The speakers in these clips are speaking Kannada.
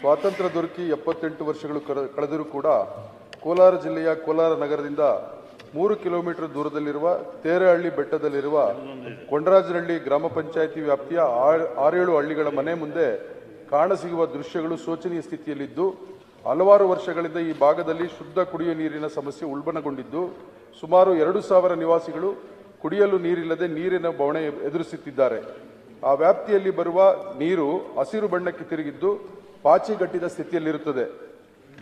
ಸ್ವಾತಂತ್ರ್ಯ ದೊರಕಿ ಎಪ್ಪತ್ತೆಂಟು ವರ್ಷಗಳು ಕಳೆದರೂ ಕೂಡ ಕೋಲಾರ ಜಿಲ್ಲೆಯ ಕೋಲಾರ ನಗರದಿಂದ ಮೂರು ಕಿಲೋಮೀಟರ್ ದೂರದಲ್ಲಿರುವ ತೇರಹಳ್ಳಿ ಬೆಟ್ಟದಲ್ಲಿರುವ ಕೊಂಡರಾಜನಹಳ್ಳಿ ಗ್ರಾಮ ಪಂಚಾಯಿತಿ ವ್ಯಾಪ್ತಿಯ ಆರ್- ಆರೇಳು ಹಳ್ಳಿಗಳ ಮನೆ ಮುಂದೆ ಕಾಣಸಿಗುವ ದೃಶ್ಯಗಳು ಶೋಚನೀಯ ಸ್ಥಿತಿಯಲ್ಲಿದ್ದು, ಹಲವಾರು ವರ್ಷಗಳಿಂದ ಈ ಭಾಗದಲ್ಲಿ ಶುದ್ಧ ಕುಡಿಯುವ ನೀರಿನ ಸಮಸ್ಯೆ ಉಲ್ಬಣಗೊಂಡಿದ್ದು, ಸುಮಾರು ಎರಡು ಸಾವಿರ ನಿವಾಸಿಗಳು ಕುಡಿಯಲು ನೀರಿಲ್ಲದೆ ನೀರಿನ ಬವಣೆ ಎದುರಿಸುತ್ತಿದ್ದಾರೆ. ಆ ವ್ಯಾಪ್ತಿಯಲ್ಲಿ ಬರುವ ನೀರು ಹಸಿರು ಬಣ್ಣಕ್ಕೆ ತಿರುಗಿದ್ದು ಪಾಚಿಗಟ್ಟಿದ ಸ್ಥಿತಿಯಲ್ಲಿರುತ್ತದೆ.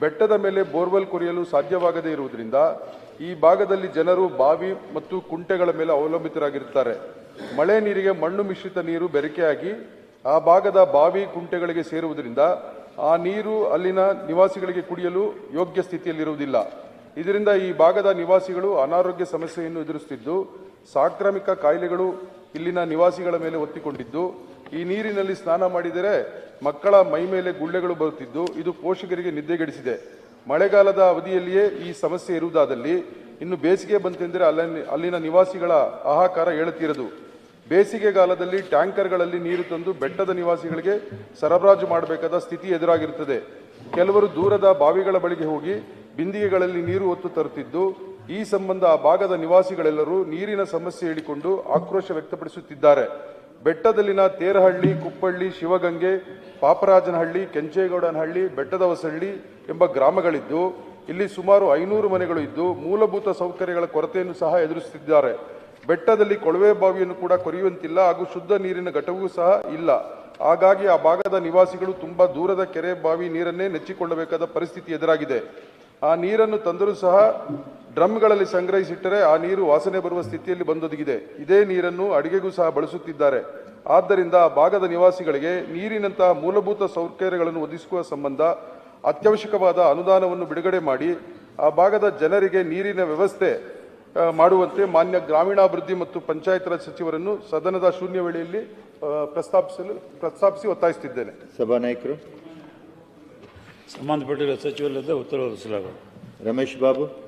ಬೆಟ್ಟದ ಮೇಲೆ ಬೋರ್ವೆಲ್ ಕೊರೆಯಲು ಸಾಧ್ಯವಾಗದೇ ಇರುವುದರಿಂದ ಈ ಭಾಗದಲ್ಲಿ ಜನರು ಬಾವಿ ಮತ್ತು ಕುಂಟೆಗಳ ಮೇಲೆ ಅವಲಂಬಿತರಾಗಿರುತ್ತಾರೆ. ಮಳೆ ನೀರಿಗೆ ಮಣ್ಣು ಮಿಶ್ರಿತ ನೀರು ಬೆರಕೆಯಾಗಿ ಆ ಭಾಗದ ಬಾವಿ ಕುಂಟೆಗಳಿಗೆ ಸೇರುವುದರಿಂದ ಆ ನೀರು ಅಲ್ಲಿನ ನಿವಾಸಿಗಳಿಗೆ ಕುಡಿಯಲು ಯೋಗ್ಯ ಸ್ಥಿತಿಯಲ್ಲಿರುವುದಿಲ್ಲ. ಇದರಿಂದ ಈ ಭಾಗದ ನಿವಾಸಿಗಳು ಅನಾರೋಗ್ಯ ಸಮಸ್ಯೆಯನ್ನು ಎದುರಿಸುತ್ತಿದ್ದು, ಸಾಂಕ್ರಾಮಿಕ ಕಾಯಿಲೆಗಳು ಇಲ್ಲಿನ ನಿವಾಸಿಗಳ ಮೇಲೆ ಒತ್ತಿಕೊಂಡಿದ್ದು ಈ ನೀರಿನಲ್ಲಿ ಸ್ನಾನ ಮಾಡಿದರೆ ಮಕ್ಕಳ ಮೈ ಮೇಲೆ ಗುಳ್ಳೆಗಳು ಬರುತ್ತಿದ್ದು ಇದು ಪೋಷಕರಿಗೆ ನಿದ್ದೆಗೆಡಿಸಿದೆ. ಮಳೆಗಾಲದ ಅವಧಿಯಲ್ಲಿಯೇ ಈ ಸಮಸ್ಯೆ ಇರುವುದಾದಲ್ಲಿ ಇನ್ನು ಬೇಸಿಗೆ ಬಂತೆಂದರೆ ಅಲ್ಲಿನ ಅಲ್ಲಿನ ನಿವಾಸಿಗಳ ಆಹಾಕಾರ ಹೇಳುತ್ತಿರದು ಬೇಸಿಗೆಗಾಲದಲ್ಲಿ ಟ್ಯಾಂಕರ್ಗಳಲ್ಲಿ ನೀರು ತಂದು ಬೆಟ್ಟದ ನಿವಾಸಿಗಳಿಗೆ ಸರಬರಾಜು ಮಾಡಬೇಕಾದ ಸ್ಥಿತಿ ಎದುರಾಗಿರುತ್ತದೆ. ಕೆಲವರು ದೂರದ ಬಾವಿಗಳ ಬಳಿಗೆ ಹೋಗಿ ಬಿಂದಿಗೆಗಳಲ್ಲಿ ನೀರು ಹೊತ್ತು ತರುತ್ತಿದ್ದು, ಈ ಸಂಬಂಧ ಆ ಭಾಗದ ನಿವಾಸಿಗಳೆಲ್ಲರೂ ನೀರಿನ ಸಮಸ್ಯೆ ಹೇಳಿಕೊಂಡು ಆಕ್ರೋಶ ವ್ಯಕ್ತಪಡಿಸುತ್ತಿದ್ದಾರೆ. ಬೆಟ್ಟದಲ್ಲಿನ ತೇರಹಳ್ಳಿ, ಕುಪ್ಪಳ್ಳಿ, ಶಿವಗಂಗೆ, ಪಾಪರಾಜನಹಳ್ಳಿ, ಕೆಂಚೇಗೌಡನಹಳ್ಳಿ ಬೆಟ್ಟದ ಹೊಸಳ್ಳಿ ಎಂಬ ಗ್ರಾಮಗಳಿದ್ದು, ಇಲ್ಲಿ ಸುಮಾರು ಐನೂರು ಮನೆಗಳು ಇದ್ದು, ಮೂಲಭೂತ ಸೌಕರ್ಯಗಳ ಕೊರತೆಯನ್ನು ಸಹ ಎದುರಿಸುತ್ತಿದ್ದಾರೆ. ಬೆಟ್ಟದಲ್ಲಿ ಕೊಳವೆ ಬಾವಿಯನ್ನು ಕೂಡ ಕೊರೆಯುವಂತಿಲ್ಲ, ಹಾಗೂ ಶುದ್ಧ ನೀರಿನ ಘಟವೂ ಸಹ ಇಲ್ಲ. ಹಾಗಾಗಿ ಆ ಭಾಗದ ನಿವಾಸಿಗಳು ತುಂಬಾ ದೂರದ ಕೆರೆ ಬಾವಿ ನೀರನ್ನೇ ನೆಚ್ಚಿಕೊಳ್ಳಬೇಕಾದ ಪರಿಸ್ಥಿತಿ ಎದುರಾಗಿದೆ. ಆ ನೀರನ್ನು ತಂದರೂ ಸಹ ಡ್ರಮ್ಗಳಲ್ಲಿ ಸಂಗ್ರಹಿಸಿಟ್ಟರೆ ಆ ನೀರು ವಾಸನೆ ಬರುವ ಸ್ಥಿತಿಯಲ್ಲಿ ಬಂದೊದಗಿದೆ. ಇದೇ ನೀರನ್ನು ಅಡಿಗೆಗೂ ಸಹ ಬಳಸುತ್ತಿದ್ದಾರೆ. ಆದ್ದರಿಂದ ಆ ಭಾಗದ ನಿವಾಸಿಗಳಿಗೆ ನೀರಿನಂತಹ ಮೂಲಭೂತ ಸೌಕರ್ಯಗಳನ್ನು ಒದಗಿಸುವ ಸಂಬಂಧ ಅತ್ಯವಶ್ಯಕವಾದ ಅನುದಾನವನ್ನು ಬಿಡುಗಡೆ ಮಾಡಿ ಆ ಭಾಗದ ಜನರಿಗೆ ನೀರಿನ ವ್ಯವಸ್ಥೆ ಮಾಡುವಂತೆ ಮಾನ್ಯ ಗ್ರಾಮೀಣಾಭಿವೃದ್ಧಿ ಮತ್ತು ಪಂಚಾಯತ್ ರಾಜ್ ಸಚಿವರನ್ನು ಸದನದ ಶೂನ್ಯ ವೇಳೆಯಲ್ಲಿ ಪ್ರಸ್ತಾಪಿಸಲು ಪ್ರಸ್ತಾಪಿಸಿ ಒತ್ತಾಯಿಸುತ್ತಿದ್ದೇನೆ. ಸಭಾನಾಯಕರು. ಸಂಬಂಧಪಟ್ಟಿರುವ ಸಚಿವರಿಂದ ಉತ್ತರ ಒದಗಿಸಲಾಗುವುದು. ರಮೇಶ್ ಬಾಬು.